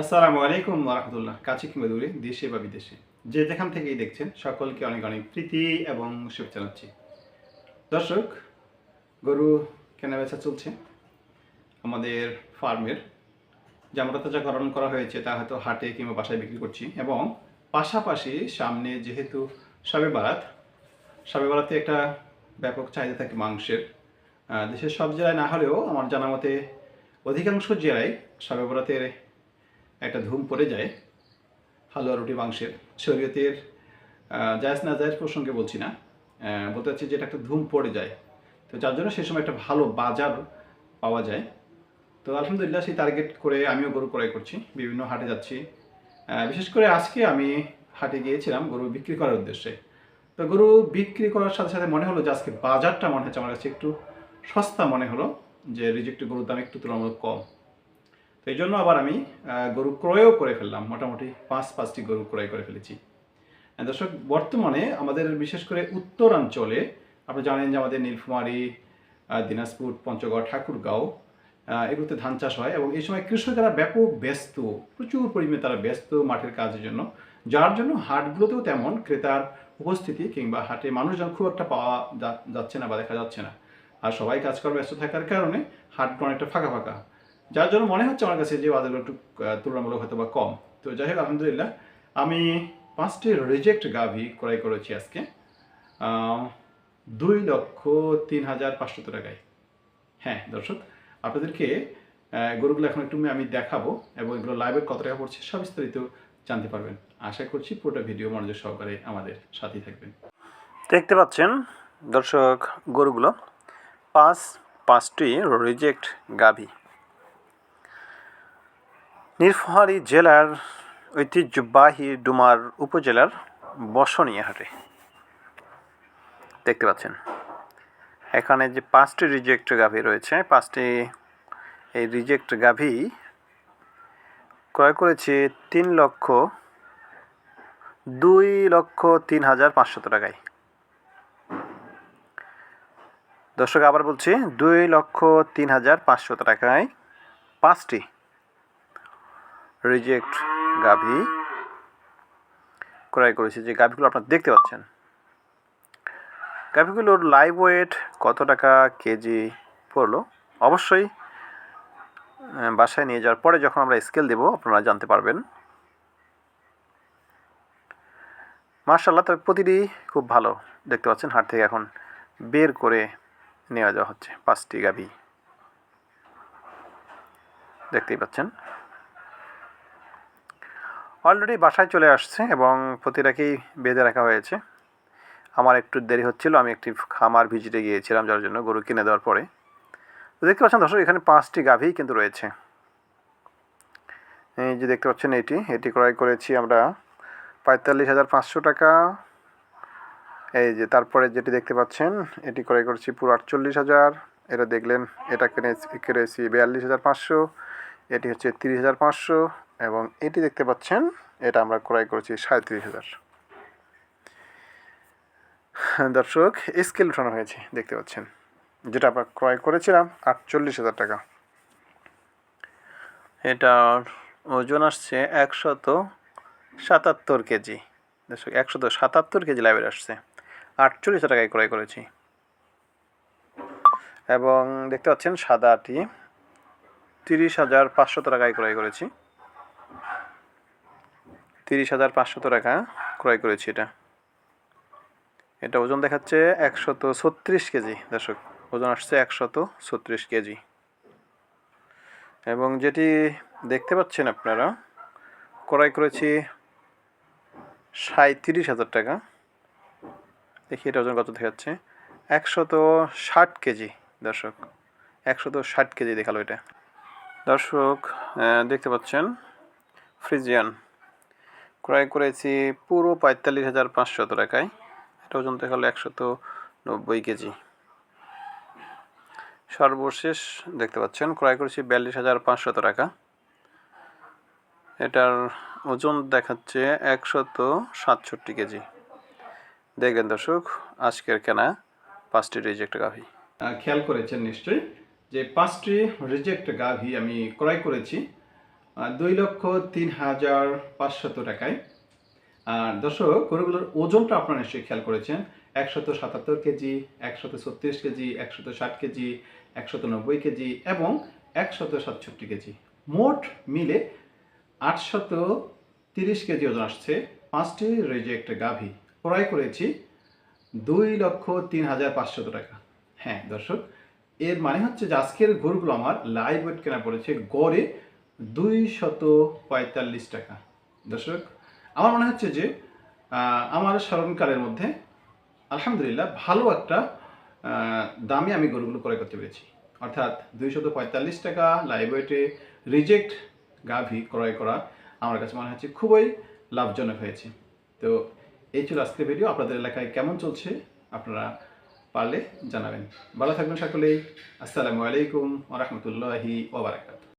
আসসালামু আলাইকুম রহমতুল্লাহ। কাছে কিংবা দূরে, দেশে বা বিদেশে। যে যেখান থেকেই দেখছেন, সকলকে অনেক অনেক প্রীতি এবং শুভ জানাচ্ছি। দর্শক, গরু কেনা বেচা চলছে। আমাদের ফার্মের যে আমরা তাজাকরণ করা হয়েছে, তা হয়তো হাটে কিংবা বাসায় বিক্রি করছি এবং পাশাপাশি সামনে যেহেতু সবে বারাত, সবে বারাতে একটা ব্যাপক চাহিদা থাকে মাংসের। দেশের সব জেলায় না হলেও আমার জানা মতে অধিকাংশ জেলায় সবে বরাতের একটা ধুম পড়ে যায় হালুয়া রুটি মাংসের। শরীয়তের জায়জ না জায়জ প্রসঙ্গে বলছি না। বলতে চাচ্ছি যে এটা একটা ধুম পড়ে যায়। তো যার জন্য সেই সময় একটা ভালো বাজার পাওয়া যায়। তো আলহামদুলিল্লাহ সেই টার্গেট করে আমিও গরু ক্রয় করছি, বিভিন্ন হাটে যাচ্ছি। বিশেষ করে আজকে আমি হাটে গিয়েছিলাম গরু বিক্রি করার উদ্দেশ্যে। তো গরু বিক্রি করার সাথে সাথে মনে হলো যে আজকে বাজারটা মনে হচ্ছে, আমার কাছে একটু সস্তা মনে হলো যে রিজেক্টেড গরুর দাম একটু তুলনামূলক কম। তো এই জন্য আবার আমি গরু ক্রয়ও করে ফেললাম। মোটামুটি পাঁচ, পাঁচটি গরু ক্রয় করে ফেলেছি। দর্শক, বর্তমানে আমাদের বিশেষ করে উত্তরাঞ্চলে, আপনি জানেন যে আমাদের নীলফুমারি দিনাজপুর, পঞ্চগড়, ঠাকুরগাঁও এগুলোতে ধান চাষ হয় এবং এই সময় কৃষকেরা ব্যাপক ব্যস্ত, প্রচুর পরিমাণে তারা ব্যস্ত মাঠের কাজের জন্য, যার জন্য হাটগুলোতেও তেমন ক্রেতার উপস্থিতি কিংবা হাটে মানুষজন খুব একটা পাওয়া যাচ্ছে না বা দেখা যাচ্ছে না। আর সবাই কাজ করার ব্যস্ত থাকার কারণে হাটগুলো অনেকটা ফাঁকা ফাঁকা। যার জন্য মনে হচ্ছে আমার কাছে যে বাজারগুলো একটু তুলনামূলক হয়তো বা কম। তো যাই হোক, আলহামদুলিল্লাহ, আমি পাঁচটি রিজেক্ট গাভি ক্রয় করেছি আজকে। দুই লক্ষ তিন হাজার পাঁচশো টাকায়। হ্যাঁ দর্শক, আপনাদেরকে গরুগুলো এখন একটু আমি দেখাবো এবং এগুলো লাইভের কত টাকা পড়ছে সব বিস্তারিত জানতে পারবেন। আশা করছি পুরোটা ভিডিও মনোযোগ সহকারে আমাদের সাথেই থাকবেন। দেখতে পাচ্ছেন, দর্শক, গরুগুলো পাঁচ, পাঁচটি রিজেক্ট গাভী। নীলফামারী জেলার ঐতিহ্যবাহী ডুমার উপজেলার বসনিয়া হাটে দেখতে পাচ্ছেন। এখানে যে পাঁচটি রিজেক্ট গাভী রয়েছে, পাঁচটি, এই রিজেক্ট গাভী ক্রয় করেছে তিন লক্ষ দুই লক্ষ তিন হাজার পাঁচশত টাকায়। দর্শক, আবার বলছি, দুই লক্ষ তিন হাজার পাঁচশত টাকায় পাঁচটি রিজেক্ট গাভী ক্রয় করেছি যে গাভীগুলো আপনারা দেখতে পাচ্ছেন। গাভীগুলোর লাইভ ওয়েট কত টাকা কেজি পড়ল? অবশ্যই বাসায় নিয়ে যাওয়ার পরে যখন আমরা স্কেল দেবো, আপনারা জানতে পারবেন। মার্শাল্লাহ তবে প্রতিটি খুব ভালো। দেখতে পাচ্ছেন, হাট থেকে এখন বের করে নেওয়া যাওয়া হচ্ছে পাঁচটি গাভী দেখতেই পাচ্ছেন। অলরেডি বাসায় চলে আসছে এবং প্রতিটাকেই বেঁধে রাখা হয়েছে। আমার একটু দেরি হচ্ছিল, আমি একটি খামার ভিজিটে গিয়েছিলাম, যার জন্য গরু কিনে দেওয়ার পরে। দেখতে পাচ্ছেন দর্শক, এখানে পাঁচটি গাভী কিন্তু রয়েছে। এই যে দেখতে পাচ্ছেন এটি এটি ক্রয় করেছি আমরা পঁয়তাল্লিশ হাজার পাঁচশো টাকা। এই যে তারপরে যেটি দেখতে পাচ্ছেন, এটি ক্রয় করেছি পুরো আটচল্লিশ হাজার। এটা দেখলেন, এটা কিনে কিনেছি বিয়াল্লিশ হাজার পাঁচশো, এটি হচ্ছে তিরিশ হাজার পাঁচশো। এবং এটি দেখতে পাচ্ছেন, এটা আমরা ক্রয় করেছি সাঁত্রিশ হাজার। দর্শক, স্কেল উঠানো হয়েছে, দেখতে পাচ্ছেন। যেটা আমরা ক্রয় করেছিলাম আটচল্লিশ হাজার টাকা। এটার ওজন আসছে একশত সাতাত্তর কেজি। দর্শক, একশত সাতাত্তর কেজি লাইভের আসছে। আটচল্লিশ টাকায় ক্রয় করেছি। এবং দেখতে পাচ্ছেন সাদাটি তিরিশ হাজার পাঁচশত টাকায় ক্রয় করেছি। তিরিশ হাজার পাঁচশত টাকা ক্রয় করেছি এটা। এটা ওজন দেখাচ্ছে একশত ছত্রিশ কেজি দর্শক। ওজন আসছে একশত ছত্রিশ কেজি। এবং যেটি দেখতে পাচ্ছেন আপনারা, ক্রয় করেছি সাঁত্রিশ হাজার টাকা। দেখি এটা ওজন কত দেখাচ্ছে। একশত ষাট কেজি দর্শক। একশত ষাট কেজি দেখাল এটা। দর্শক দেখতে পাচ্ছেন ফ্রিজিয়ান। ক্রয় করেছি পুরো পঁয়তাল্লিশ হাজার পাঁচশত টাকায়। এটা ওজন দেখাল একশত নব্বই কেজি। সর্বশেষ দেখতে পাচ্ছেন, ক্রয় করেছি বিয়াল্লিশ হাজার পাঁচশত টাকা। এটার ওজন দেখাচ্ছে একশত সাতষট্টি কেজি। দেখবেন দর্শক, আজকের কেনা পাঁচটি রিজেক্ট গাভি। খেয়াল করেছেন নিশ্চয়ই যে পাঁচটি রিজেক্ট গাভি আমি ক্রয় করেছি। দুই লক্ষ তিন হাজার পাঁচশত টাকায়। আর দর্শক, গরুগুলোর ওজনটা আপনারা নিশ্চয়ই খেয়াল করেছেন। একশত সাতাত্তর কেজি, একশত ছত্রিশ কেজি, একশত ষাট কেজি, একশত নব্বই কেজি এবং একশত সাতষট্টি কেজি। মোট মিলে আটশত তিরিশ কেজি ওজন আসছে পাঁচটি রেজেক্ট গাভী। ক্রয় করেছি দুই লক্ষ তিন হাজার পাঁচশত টাকা। হ্যাঁ দর্শক, এর মানে হচ্ছে যে আজকের গরুগুলো আমার লাইভ ওয়েট কেনা পড়েছে গড়ে দুই শত পঁয়তাল্লিশ টাকা। দর্শক, আমার মনে হচ্ছে যে আমার স্মরণকালের মধ্যে, আলহামদুলিল্লাহ, ভালো একটা দামে আমি গরুগুলো ক্রয় করতে পেরেছি। অর্থাৎ দুইশত পঁয়তাল্লিশ টাকা লাইভ ওয়েটে রিজেক্ট গাভী ক্রয় করা আমার কাছে মনে হচ্ছে খুবই লাভজনক হয়েছে। তো এই ছিল আজকের ভিডিও। আপনাদের এলাকায় কেমন চলছে, আপনারা পারলে জানাবেন। ভালো থাকবেন সকলেই। আসসালামু আলাইকুম ওরহমতুল্লাহি ওবরাকাত